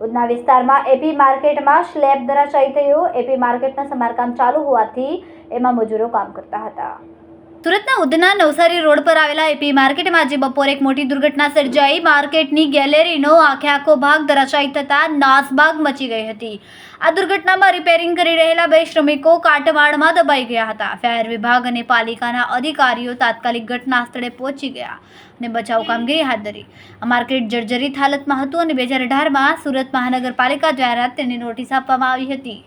ઉધના વિસ્તારમાં એપી માર્કેટમાં સ્લેબ ધરાશાયી થયો. એપી માર્કેટના સમારકામ ચાલુ હોવાથી એમાં મજૂરો કામ કરતા હતા. સુરતના ઉધના નવસારી રોડ પર આવેલા એપી માર્કેટમાં આજે બપોરે એક મોટી દુર્ઘટના સર્જાઈ. માર્કેટની ગેલેરીનો આખે આખો ભાગ ધરાશાયી થતાં નાસભાગ મચી ગઈ હતી. આ દુર્ઘટનામાં રિપેરિંગ કરી રહેલા બે શ્રમિકો કાટમાળમાં દબાઈ ગયા હતા. ફાયર વિભાગ અને પાલિકાના અધિકારીઓ તાત્કાલિક ઘટના સ્થળે પહોંચી ગયા અને બચાવ કામગીરી હાથ ધરી. આ માર્કેટ જર્જરિત હાલતમાં હતું અને બે હજાર અઢારમાં સુરત મહાનગરપાલિકા દ્વારા તેને નોટિસ આપવામાં આવી હતી.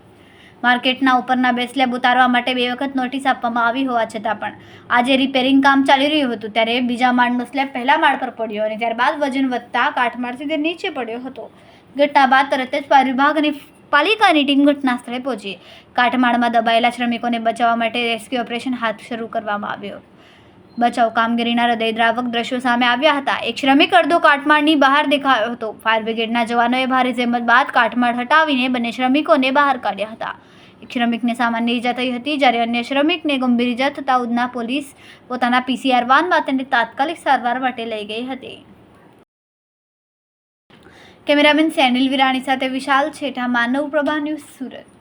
માર્કેટના ઉપરના બે સ્લેબ ઉતારવા માટે બે વખત નોટિસ આપવામાં આવી હોવા છતાં પણ આજે રિપેરિંગ કામ ચાલી રહ્યું હતું ત્યારે બીજા માળનો સ્લેબ પહેલા માળ પર પડ્યો અને ત્યારબાદ વજન વધતા કાટમાળથી તે નીચે પડ્યો હતો. ઘટના બાદ તરત જ ફાયર વિભાગ અને પાલિકાની ટીમ ઘટના સ્થળે પહોંચી. કાટમાળમાં દબાયેલા શ્રમિકોને બચાવવા માટે રેસ્ક્યુ ઓપરેશન હાથ શરૂ કરવામાં આવ્યો. બચાવ કામગીરીના હૃદયદ્રાવક દ્રશ્યો સામે આવ્યા હતા. એક શ્રમિક અડધો કાટમાળની બહાર દેખાયો હતો. ફાયર બ્રિગેડના જવાનોએ ભારે જહેમત બાદ કાટમાળ હટાવીને બંને શ્રમિકોને બહાર કાઢ્યા હતા. એક શ્રમિકને સામાન્ય ઈજા થઈ હતી જ્યારે અન્ય શ્રમિકને ગંભીર ઈજા થતાં ઉધના પોલીસ પોતાના પીસીઆર વાનમાં તેને તાત્કાલિક સારવાર માટે લઈ ગઈ હતી. કેમેરામેન સેનિલ વિરાણી સાથે વિશાલ છેઠા, માનવ પ્રભા ન્યૂઝ સુરત.